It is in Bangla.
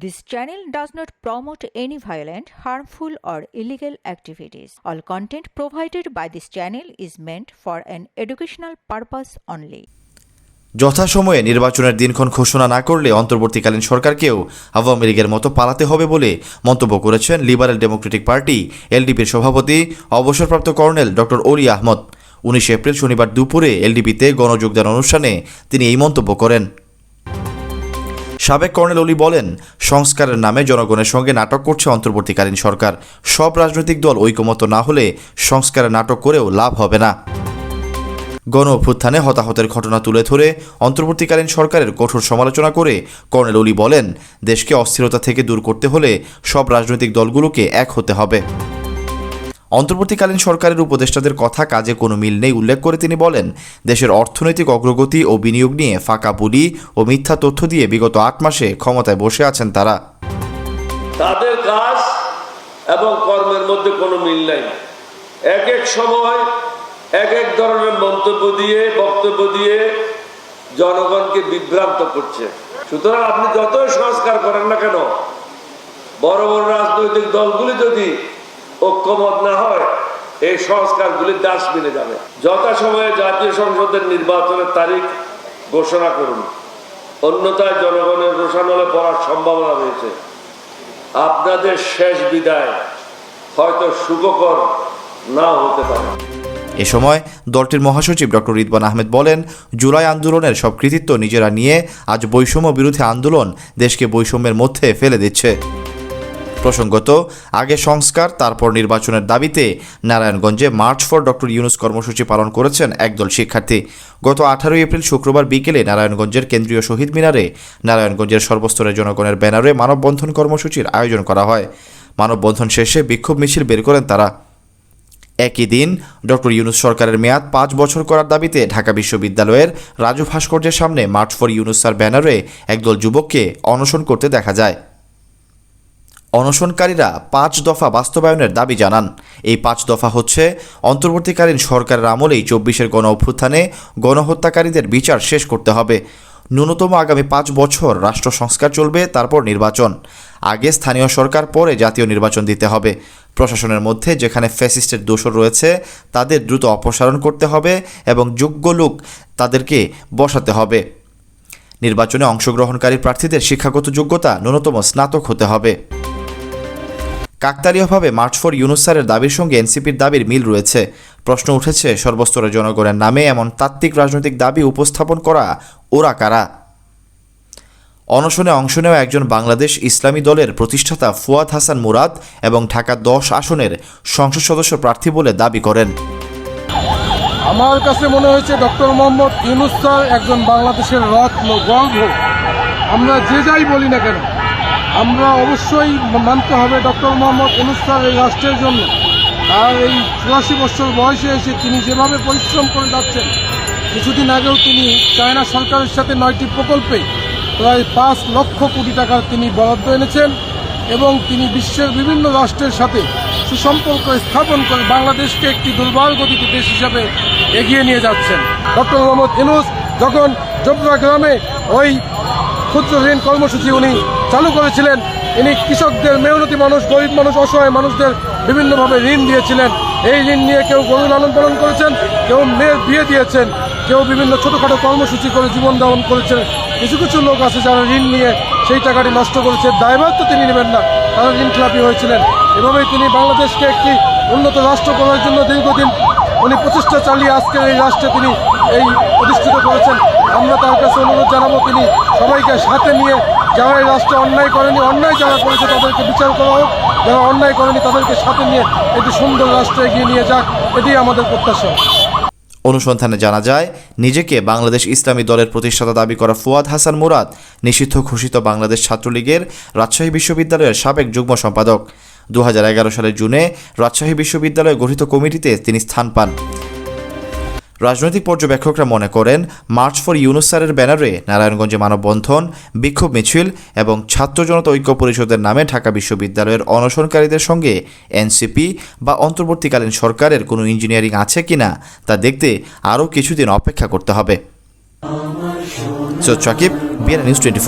This channel does not promote any violent, harmful, or illegal activities. All content provided by this channel is meant for an educational purpose only. যথাসময়ে নির্বাচনের দিনক্ষণ ঘোষণা না করলে অন্তর্বর্তীকালীন সরকারকেও আওয়ামী লীগের মতো পালাতে হবে বলে মন্তব্য করেছেন লিবারেল ডেমোক্রেটিক পার্টি এলডিপির সভাপতি অবসরপ্রাপ্ত কর্নেল ডক্টর অলি আহমদ উনিশে এপ্রিল শনিবার দুপুরে এলডিপিতে গণযোগদান অনুষ্ঠানে তিনি এই মন্তব্য করেন সাবেক কর্নেল অলি বলেন, সংস্কারের নামে জনগণের সঙ্গে নাটক করছে অন্তর্বর্তীকালীন সরকার। সব রাজনৈতিক দল ঐকমত্য না হলে সংস্কারের নাটক করেও লাভ হবে না। গণ অভ্যুত্থানে হতাহতের ঘটনা তুলে ধরে অন্তর্বর্তীকালীন সরকারের কঠোর সমালোচনা করে কর্নেল অলি বলেন, দেশকে অস্থিরতা থেকে দূর করতে হলে সব রাজনৈতিক দলগুলোকে এক হতে হবে। অন্তর্বর্তীকালীন সরকারের উপদেষ্টাদের কথা কাজে কোনো মিল নেই উল্লেখ করে তিনি বলেন, দেশের অর্থনৈতিক অগ্রগতি ও বিনিয়োগ নিয়ে ফাঁকা বুলি ও মিথ্যা তথ্য দিয়ে বিগত আট মাসে ক্ষমতায় বসে আছেন তারা। তাদের কাজ এবং কর্মের মধ্যে কোনো মিল নাই। এক এক সময় এক এক ধরনের মন্তব্য দিয়ে, বক্তব্য দিয়ে জনগণকে বিভ্রান্ত করছে। সুতরাং আপনি যতই সংস্কার করেন না কেন, বড় বড় রাজনৈতিক দলগুলি যদি ঐক্যমত না হয়, এই সংস্কারগুলি ডাস্টবিনে যাবে। যথাসময়ে জাতীয় সংসদের নির্বাচনের তারিখ ঘোষণা করুন। অন্যথায় জনগণের রোষানলে পড়ার সম্ভাবনা রয়েছে। আপনাদের শেষ বিদায় হয়তো সুখকর না হতে পারে। এ সময় দলটির মহাসচিব ডক্টর রিদবান আহমেদ বলেন, জুলাই আন্দোলনের সব কৃতিত্ব নিজেরা নিয়ে আজ বৈষম্য বিরোধী আন্দোলন দেশকে বৈষম্যের মধ্যে ফেলে দিচ্ছে। প্রসঙ্গত, আগে সংস্কার, তারপর নির্বাচনের দাবিতে নারায়ণগঞ্জে মার্চ ফর ডক্টর ইউনুস কর্মসূচি পালন করেছেন একদল শিক্ষার্থী। গত আঠারোই এপ্রিল শুক্রবার বিকেলে নারায়ণগঞ্জের কেন্দ্রীয় শহীদ মিনারে নারায়ণগঞ্জের সর্বস্তরের জনগণের ব্যানারে মানববন্ধন কর্মসূচির আয়োজন করা হয়। মানববন্ধন শেষে বিক্ষোভ মিছিল বের করেন তারা। একই দিন, ডক্টর ইউনুস সরকারের মেয়াদ পাঁচ বছর করার দাবিতে ঢাকা বিশ্ববিদ্যালয়ের রাজু ভাস্কর্যের সামনে মার্চ ফর ইউনুস স্যার ব্যানারে একদল যুবককে অনশন করতে দেখা যায়। অনশনকারীরা পাঁচ দফা বাস্তবায়নের দাবি জানান। এই পাঁচ দফা হচ্ছে, অন্তর্বর্তীকালীন সরকারের আমলেই চব্বিশের গণ অভ্যুত্থানে গণহত্যাকারীদের বিচার শেষ করতে হবে। ন্যূনতম আগামী পাঁচ বছর রাষ্ট্র সংস্কার চলবে, তারপর নির্বাচন। আগে স্থানীয় সরকার, পরে জাতীয় নির্বাচন দিতে হবে। প্রশাসনের মধ্যে যেখানে ফ্যাসিস্টের দোষর রয়েছে, তাদের দ্রুত অপসারণ করতে হবে এবং যোগ্য লোক তাদেরকে বসাতে হবে। নির্বাচনে অংশগ্রহণকারী প্রার্থীদের শিক্ষাগত যোগ্যতা ন্যূনতম স্নাতক হতে হবে। কাকতালীয়ভাবে মার্চ ফর ইউনুস স্যারের দাবির সঙ্গে এনসিপির দাবির মিল রয়েছে। প্রশ্ন উঠেছে, সর্বস্তরের জনগণের নামে এমন তাত্ত্বিক রাজনৈতিক দাবি উপস্থাপন করা ওরা কারা? অনশনে অংশ নেওয়া একজন বাংলাদেশ ইসলামী দলের প্রতিষ্ঠাতা ফুয়াদ হাসান মুরাদ এবং ঢাকা দশ আসনের সংসদ সদস্য প্রার্থী বলে দাবি করেন। আমার কাছে মনে হয়েছে ডক্টর মোহাম্মদ ইউনুস স্যার একজন বাংলাদেশের রত্ন গর্ভ আমরা যে যাই বলি না কেন আমরা অবশ্যই মানতে হবে ডক্টর মোহাম্মদ ইউনুস এই রাষ্ট্রের জন্য। আর এই চুরাশি বছর বয়সে এসে তিনি যেভাবে পরিশ্রম করে যাচ্ছেন, কিছুদিন আগেও তিনি চায়না সরকারের সাথে নয়টি প্রকল্পে প্রায় পাঁচ লক্ষ কোটি টাকা তিনি বরাদ্দ এনেছেন এবং তিনি বিশ্বের বিভিন্ন রাষ্ট্রের সাথে সুসম্পর্ক স্থাপন করে বাংলাদেশকে একটি দুর্বল গতিতে দেশ হিসাবে এগিয়ে নিয়ে যাচ্ছেন। ডক্টর মোহাম্মদ ইনুস যখন জবরা গ্রামে ওই ক্ষুদ্র ঋণ কর্মসূচি উনি চালু করেছিলেন। ইনি কৃষকদের মেহনতি মানুষ, গরিব মানুষ, অসহায় মানুষদের বিভিন্নভাবে ঋণ দিয়েছিলেন। এই ঋণ নিয়ে কেউ গরু লালন পালন করেছেন, কেউ মেয়ের বিয়ে দিয়েছেন, কেউ বিভিন্ন ছোটোখাটো কর্মসূচি করে জীবন যাপন করেছেন। কিছু কিছু লোক আছে যারা ঋণ নিয়ে সেই টাকাটি নষ্ট করেছে। দায়ভার তো তিনি নেবেন না, তারা ঋণ খেলাপি হয়েছিলেন। এভাবেই তিনি বাংলাদেশকে একটি উন্নত রাষ্ট্র করার জন্য দীর্ঘদিন উনি প্রচেষ্টা চালিয়ে আজকের এই রাষ্ট্রে তিনি এই প্রতিষ্ঠিত করেছেন। আমরা তার কাছে অনুরোধ জানাব তিনি সবাইকে সাথে নিয়ে যারা এই রাষ্ট্রে অন্যায় করেনি, অন্যায় যারা করেছে তাদেরকে বিচার করা হোক। যারা অন্যায় করেনি তাদেরকে সাথে নিয়ে একটি সুন্দর রাষ্ট্র এগিয়ে নিয়ে যাক। এটি আমাদের প্রত্যাশা। অনুসন্ধানে জানা যায়, নিজেকে বাংলাদেশ ইসলামী দলের প্রতিষ্ঠাতা দাবি করা ফুয়াদ হাসান মুরাদ নিষিদ্ধ ঘোষিত বাংলাদেশ ছাত্রলীগের রাজশাহী বিশ্ববিদ্যালয়ের সাবেক যুগ্ম সম্পাদক। দু হাজার এগারো সালের জুনে রাজশাহী বিশ্ববিদ্যালয়ে গঠিত কমিটিতে তিনি স্থান পান। রাজনৈতিক পর্যবেক্ষকরা মনে করেন, মার্চ ফর ইউনুস স্যারের ব্যানারে নারায়ণগঞ্জে মানববন্ধন, বিক্ষোভ মিছিল এবং ছাত্র জনতা ঐক্য পরিষদের নামে ঢাকা বিশ্ববিদ্যালয়ের অনশনকারীদের সঙ্গে এনসিপি বা অন্তর্বর্তীকালীন সরকারের কোনো ইঞ্জিনিয়ারিং আছে কিনা তা দেখতে আরও কিছুদিন অপেক্ষা করতে হবে। সাকিব বিয়ার নিউজ টোয়েন্টি